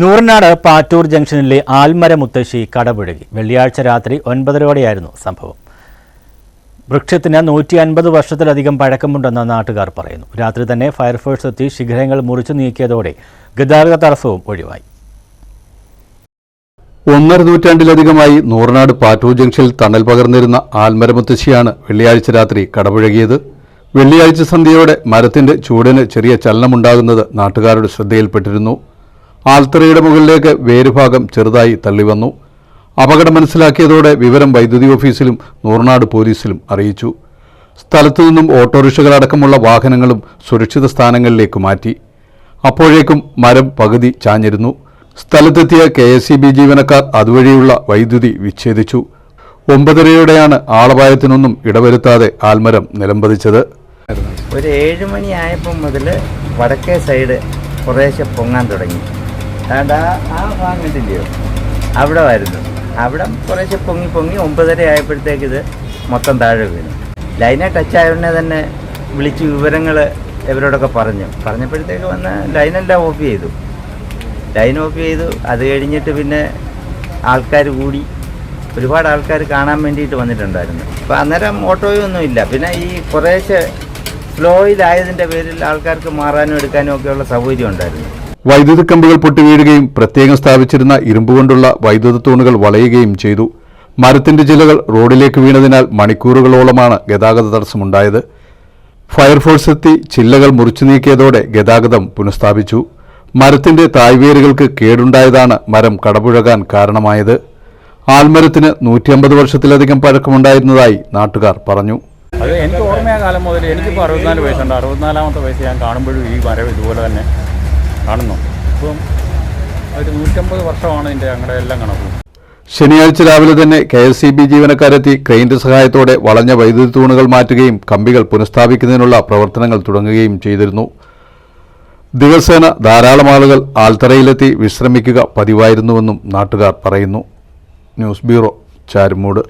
നൂറിനാട് പാറ്റൂർ ജംഗ്ഷനിലെ ആൽമര മുത്തശ്ശി കടപുഴകി. വെള്ളിയാഴ്ച രാത്രി ഒൻപതരയോടെയായിരുന്നു സംഭവം. വൃക്ഷത്തിന് നൂറ്റി അൻപത് വർഷത്തിലധികം പഴക്കമുണ്ടെന്ന് നാട്ടുകാർ പറയുന്നു. രാത്രി തന്നെ ഫയർഫോഴ്സ് എത്തി ശിഖരങ്ങൾ മുറിച്ചു നീക്കിയതോടെ ഗതാഗത തടസ്സവും ഒഴിവായി. ഒന്നര നൂറ്റാണ്ടിലധികമായി നൂറനാട് പാറ്റൂർ ജംഗ്ഷനിൽ തണൽ പകർന്നിരുന്ന ആൽമരമുത്തശ്ശിയാണ് വെള്ളിയാഴ്ച രാത്രി കടപുഴകിയത്. വെള്ളിയാഴ്ച സന്ധ്യയോടെ മരത്തിന്റെ ചൂടിന് ചെറിയ ചലനമുണ്ടാകുന്നത് നാട്ടുകാരുടെ ശ്രദ്ധയിൽപ്പെട്ടിരുന്നു. ആൽത്തറയുടെ മുകളിലേക്ക് വേരുഭാഗം ചെറുതായി തള്ളിവന്നു. അപകടം മനസ്സിലാക്കിയതോടെ വിവരം വൈദ്യുതി ഓഫീസിലും നൂറനാട് പോലീസിലും അറിയിച്ചു. സ്ഥലത്തു നിന്നും ഓട്ടോറിക്ഷകളടക്കമുള്ള വാഹനങ്ങളും സുരക്ഷിത സ്ഥാനങ്ങളിലേക്ക് മാറ്റി. അപ്പോഴേക്കും മരം പകുതി ചാഞ്ഞിരുന്നു. സ്ഥലത്തെത്തിയ കെ എസ് ഇ ബി ജീവനക്കാർ അതുവഴിയുള്ള വൈദ്യുതി വിച്ഛേദിച്ചു. ഒമ്പതരയോടെയാണ് ആളപായത്തിനൊന്നും ഇടവരുത്താതെ ആൽമരം നിലംപതിച്ചത്. ഒരു ഏഴ് മുതൽ വടക്കേ സൈഡ് കുറേശ്ശെ പൊങ്ങാൻ തുടങ്ങി. അതുകൊണ്ട് ആ ഭാഗം അവിടെ വരുന്നു. അവിടെ കുറേശ്ശെ പൊങ്ങി പൊങ്ങി ഒമ്പതര ആയപ്പോഴത്തേക്ക് ഇത് മൊത്തം താഴെ വീണു. ലൈനെ ടച്ച് ആയതുടനെ തന്നെ വിളിച്ച് വിവരങ്ങൾ ഇവരോടൊക്കെ പറഞ്ഞു. പറഞ്ഞപ്പോഴത്തേക്ക് വന്ന് ലൈനെല്ലാം ഓഫ് ചെയ്തു. ലൈൻ ഓഫ് ചെയ്തു. അത് കഴിഞ്ഞിട്ട് പിന്നെ ആൾക്കാർ കൂടി. ഒരുപാട് ആൾക്കാർ കാണാൻ വേണ്ടിയിട്ട് വന്നിട്ടുണ്ടായിരുന്നു. അപ്പോൾ അന്നേരം ഓട്ടോയൊന്നും ഇല്ല. പിന്നെ ഈ കുറേശ്ശെ ഫ്ലോയിലായതിന്റെ പേരിൽ ആൾക്കാർക്ക് മാറാനും എടുക്കാനും ഒക്കെയുള്ള സൗകര്യം ഉണ്ടായിരുന്നു. വൈദ്യുതി കമ്പുകൾ പൊട്ടിവീഴുകയും പ്രത്യേകം സ്ഥാപിച്ചിരുന്ന ഇരുമ്പ് കൊണ്ടുള്ള വൈദ്യുത തൂണുകൾ വളയുകയും ചെയ്തു. മരത്തിന്റെ ജില്ലകൾ റോഡിലേക്ക് വീണതിനാൽ മണിക്കൂറുകളോളമാണ് ഗതാഗത തടസ്സമുണ്ടായത്. ഫയർഫോഴ്സ് എത്തി ചില്ലകൾ മുറിച്ചു നീക്കിയതോടെ ഗതാഗതം പുനഃസ്ഥാപിച്ചു. മരത്തിന്റെ തായ്വേരുകൾക്ക് കേടുണ്ടായതാണ് മരം കടപുഴകാൻ കാരണമായത്. ആൽമരത്തിന് നൂറ്റിയമ്പത് വർഷത്തിലധികം പഴക്കമുണ്ടായിരുന്നതായി നാട്ടുകാർ പറഞ്ഞു. അത് എനിക്ക് ഓർമ്മയാ കാലം മുതൽ എനിക്കിപ്പോൾ അറുപത്തിനാല് വയസ്സുണ്ട്. അറുപത്തിനാലാമത്തെ വയസ്സ് ഞാൻ കാണുമ്പോഴും ഈ മരം ഇതുപോലെ തന്നെ കാണുന്നു. ഇപ്പം ഒരു നൂറ്റമ്പത് വർഷമാണ് ഇതിന്റെ ഞങ്ങളുടെ എല്ലാം കണക്കും. ശനിയാഴ്ച രാവിലെ തന്നെ കെ എസ് സി ബി ജീവനക്കാരെത്തി ക്രെയിന്റെ സഹായത്തോടെ വളഞ്ഞ വൈദ്യുതി തൂണുകൾ മാറ്റുകയും കമ്പികൾ പുനഃസ്ഥാപിക്കുന്നതിനുള്ള പ്രവർത്തനങ്ങൾ തുടങ്ങുകയും ചെയ്തിരുന്നു. ദിവസേന ധാരാളം ആളുകൾ ആൽത്തറയിലെത്തി വിശ്രമിക്കുക പതിവായിരുന്നുവെന്നും നാട്ടുകാർ പറയുന്നു. News bureau Charummood.